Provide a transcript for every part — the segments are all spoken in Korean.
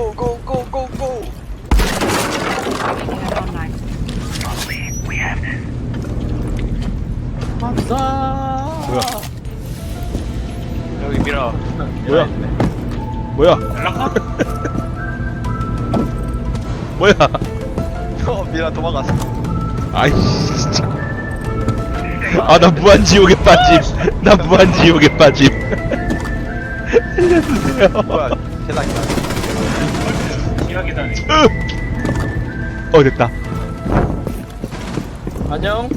go, go, go, go, go. 뭐야? 여기 밀어. 뭐야? 뭐야? 뭐야? 어, 미라 도망갔어. 아이씨 진짜. 아 나 무한 지옥에 빠짐. 나 무한 지옥에 빠짐. 살려주세요. 뭐야, 계단이다. 으! 어 됐다. 안녕.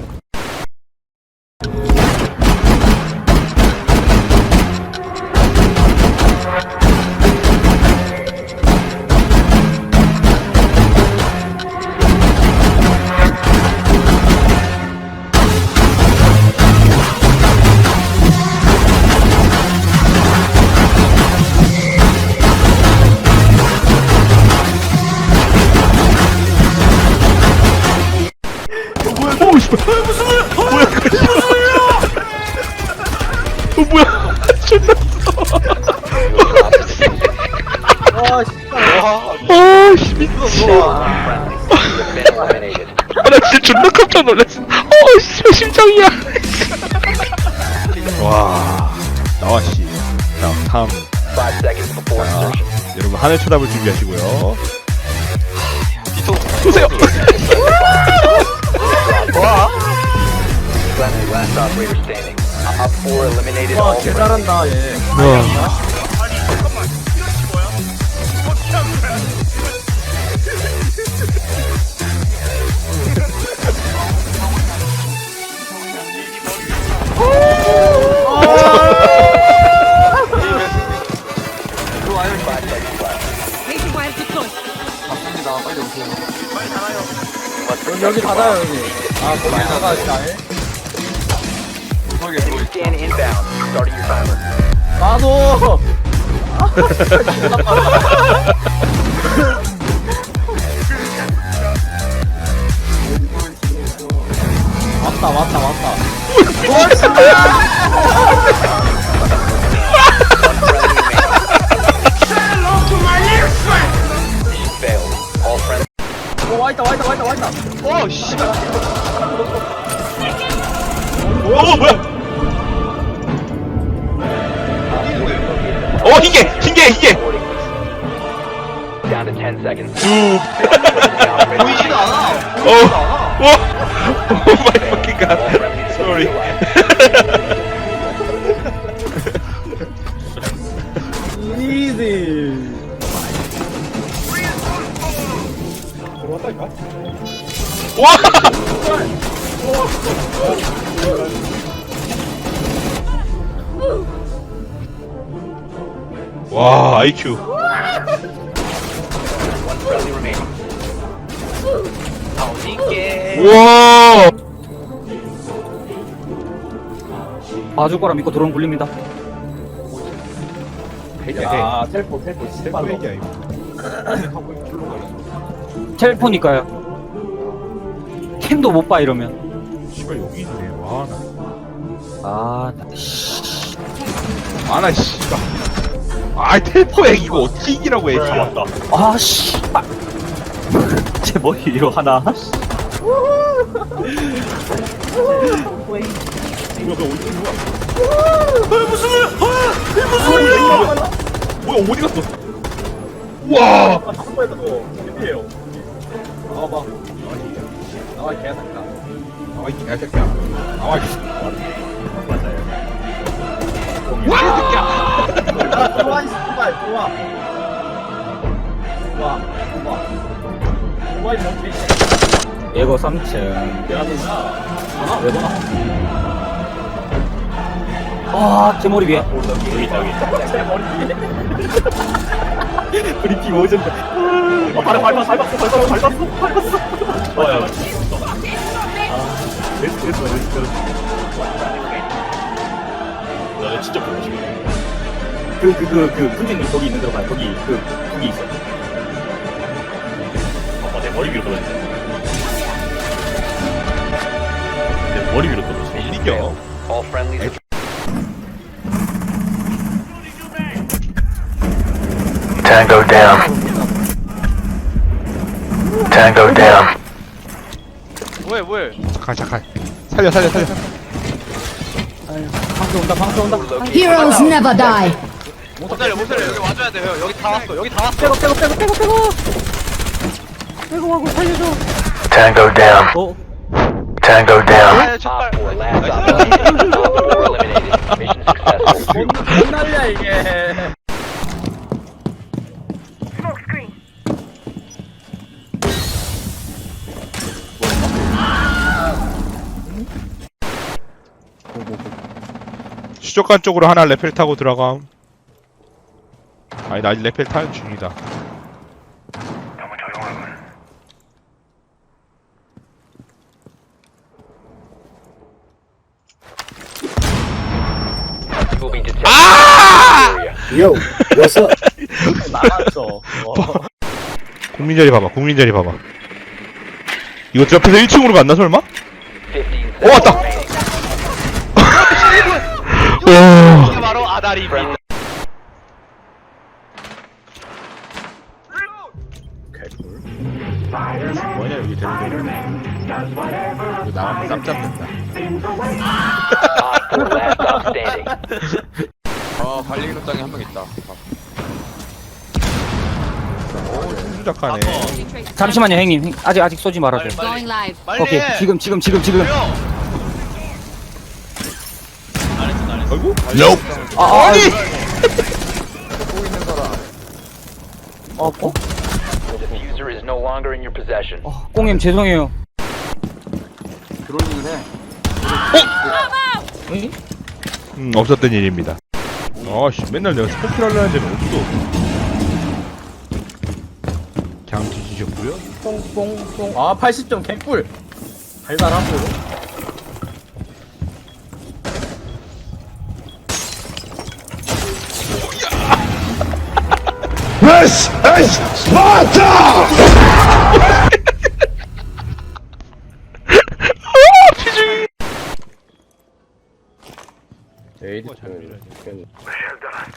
깜짝 놀랐어. 어, 씨, 심장이야. 와, 나와 씨. 자, 다음. Five seconds before 자, insertion. 여러분 하늘 쳐다볼 준비하시고요. 비토. 쏘세요. Friendly last operator standing. Op 4 eliminated 와, all friendly. 잘한다, 얘. 와, 여기, 닫아요, 여기. 아, 거기 닫아, 진짜. 거기, 거기. Scan inbound. Starting your timer. 나도! 왔다, 왔다, 왔다. 어, 뭐야? 어, 흰개, 흰개, 흰개. Recording. Down to 10 seconds. 쭉. 보이지도 않아. 어, 보이지도 않아. 어, 오 마이 퍼킹 갓. Sorry. 이지. 와! 와, IQ. One friendly remaining. 어디게? 와! 봐줄 거라 믿고 드론 굴립니다. 아, 텔포, 텔포, 제발로. 텔포니까요. 캠도 못 봐 이러면. 씨발 여기 있네. 와, 나. 아, 나, 씨. 아, 나 씨발. 아, 텔포야 이거 어떻게 이기라고 해? 잡았다. 아, 씨. 아. 제 머리 위로 하나. 뭐야 어디 갔어? 와! 한번에도 텔피해요. 나와봐. 나와, 개새끼야. 나와 이 개새끼야. 나와 이 와, 새끼야. 아, 들어와, 이 씨발, 들어와. 들어와, 들어와. 들어와, 이 멍청이. 예거 3층. 내가 된다. 아, 왜 봐? 아, 제 머리 위에. 제 머리 위에. 브리핑 오전데. 어, 바로 밟았어, 밟았어, 밟았어, 밟았어, 밟았어. 어, 야, 아, 됐어, 됐어, 됐어. 나 진짜 보고 싶어. 그, 그, 그, 그, 큰생님 거기 있는 데로 가요. 거기, 그, 거기 있어. 아빠 내 머리 위로 떨어졌네. 내 머리 위로 떨어졌어. 이겨. All friendlies. Tango down. Tango down. 뭐해 뭐해 잠깐 잠깐 살려 살려 살려 Heroes never die. 못 살려 못 살려 여기 와줘야 돼요 여기 다 왔어 여기 다 왔어 빼고 빼고 빼고 빼고 빼고 빼고 하고 살려줘 Tango down. 어? Tango down. 아유 정말 Op 4 last operator. Op 4 eliminated. Mission successful. 뭔 난리야 이게 수족관 쪽으로 하나 레펠 타고 들어감 아니 나 아직 레펠 타는 중이다 Moving detected. Area. Yo, what's up? 나갔죠 어. 국민 자리 봐봐 국민 자리 봐봐 이거 저 앞에서 1층으로 갔나 설마? 15오 왔다 remaining. 오 이게 바로 아다리입니다 뭐냐 여기 데리고 이거 나가면 깜짝 놀다. Op 4 last stop standing. 어 발리는 옷장에 한 명 있다. 수작하네. 잠시만요 형님. 아직 아직 쏘지 말아줘요. Going live. 빨리 오케이. 지금 지금 지금 지금. 아이고. 아, 아니. 어, 어, is no longer in your possession. 어, 꽁님 죄송해요. 음 없었던 일입니다. 아씨 맨날 내가 스포킬 하려 는 데는 없어. 그냥 뒤지셨고요. 뽕뽕뽕. 아 80점 개꿀. 달달하고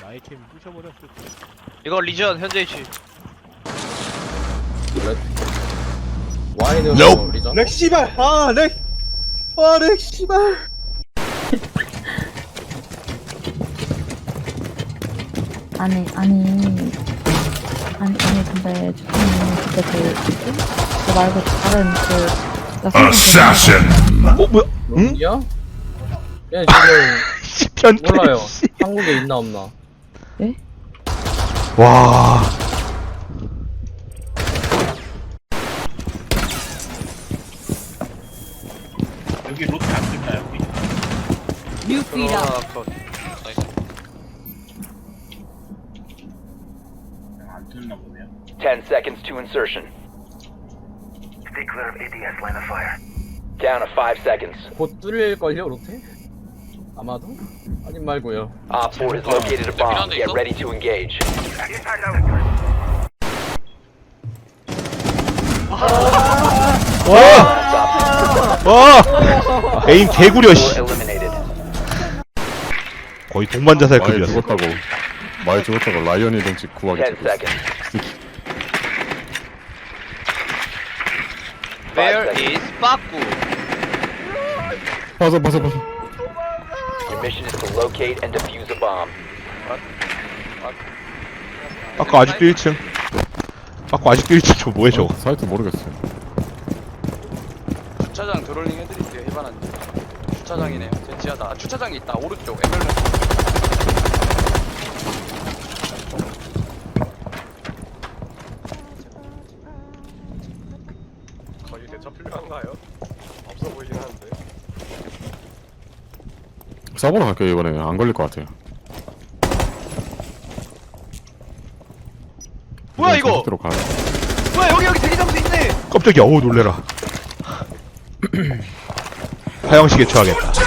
나의 캠 부셔버렸을 이거 리전 현재 위치 와인으로 리전 렉 씨발. 아, 렉. 아, 렉 씨발. 아니 아니 아니 아니 근데 주님이 그때 그? 그 말고 다른 그 여성분 어 뭐야 응? 야? 얘 지금 변태 몰라요 씨. 한국에 있나 없나 와 New feed up. 아, 컷. 나이스. 10 seconds to insertion. Down to 5 seconds. 곧 뚫릴걸요 로테? 아마도? 아님 말고요 Op 4 has located a bomb. Get ready to engage. 와! 에임 개구려 씨 Eliminated. 거의 동반자살 많이 급이었어 죽었다고 많이 죽었다고 라이언이 덩치 구하게 10 되고 있어. seconds. Where is 빠꾸 봐서 봐서 봐서 Your mission is to locate and defuse a bomb. 아까 아직도 1층. 아까 아직도 1층 저 뭐해 저거? 사이트 모르겠어요. 주차장 드롤링 해드릴게요 해바라님. 주차장이네요. 제 지하다. 아, 주차장이 있다. 오른쪽 거의 대처 필요한가요? 없어 보이긴 하는데 써보러 갈게요 이번에. 안 걸릴 것 같아요. 뭐야 이거? 로 가요. 뭐야 여기 여기 대기장소 있네. 깜짝이야 어우 놀래라. 화영식에 처하겠다.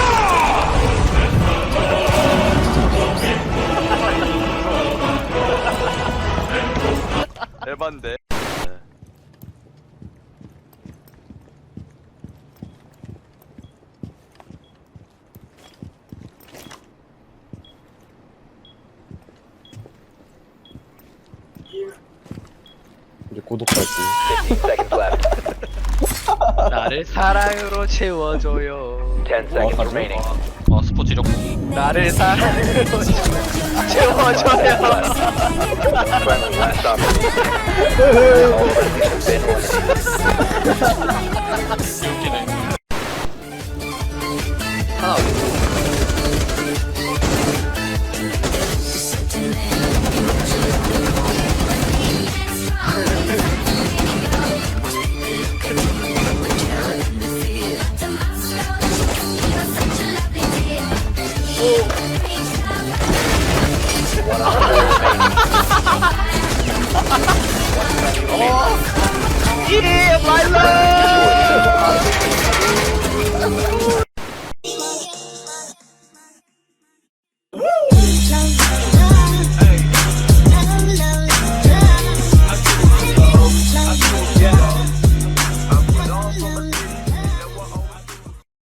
에반데 이제 구독할지 15 seconds left. 나를 사랑으로 채워줘요 10 seconds remaining. 어 스포츠 이력 나를 사랑으로 채워줘요 Friendly, last stop. All friendlies have been eliminated. 웃기네